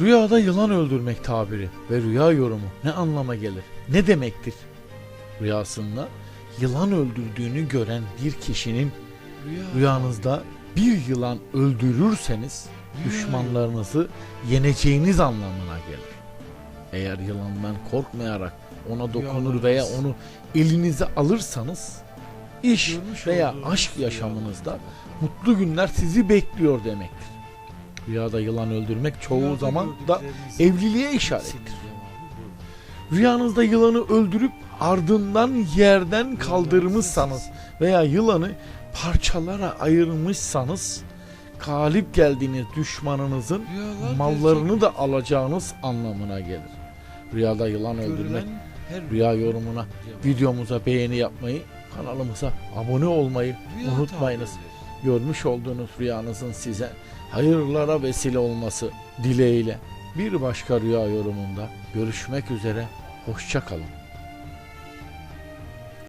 Rüyada yılan öldürmek tabiri ve rüya yorumu ne anlama gelir? Ne demektir? Rüyasında yılan öldürdüğünü gören bir kişinin rüyanızda bir yılan öldürürseniz düşmanlarınızı yeneceğiniz anlamına gelir. Eğer yılandan korkmayarak ona dokunur veya onu elinize alırsanız iş veya aşk yaşamınızda mutlu günler sizi bekliyor demektir. Rüyada yılan öldürmek çoğu Rüyada zaman da evliliğe işarettir. Rüyanızda yılanı öldürüp ardından yerden kaldırmışsanız veya yılanı parçalara ayırmışsanız galip geldiğiniz düşmanınızın Rüyalar mallarını da alacağınız anlamına gelir. Rüyada yılan öldürmek her rüya yorumuna videomuza beğeni yapmayı kanalımıza abone olmayı Rüya unutmayınız. tabirleri. Görmüş olduğunuz rüyanızın size hayırlara vesile olması dileğiyle bir başka rüya yorumunda görüşmek üzere hoşça kalın.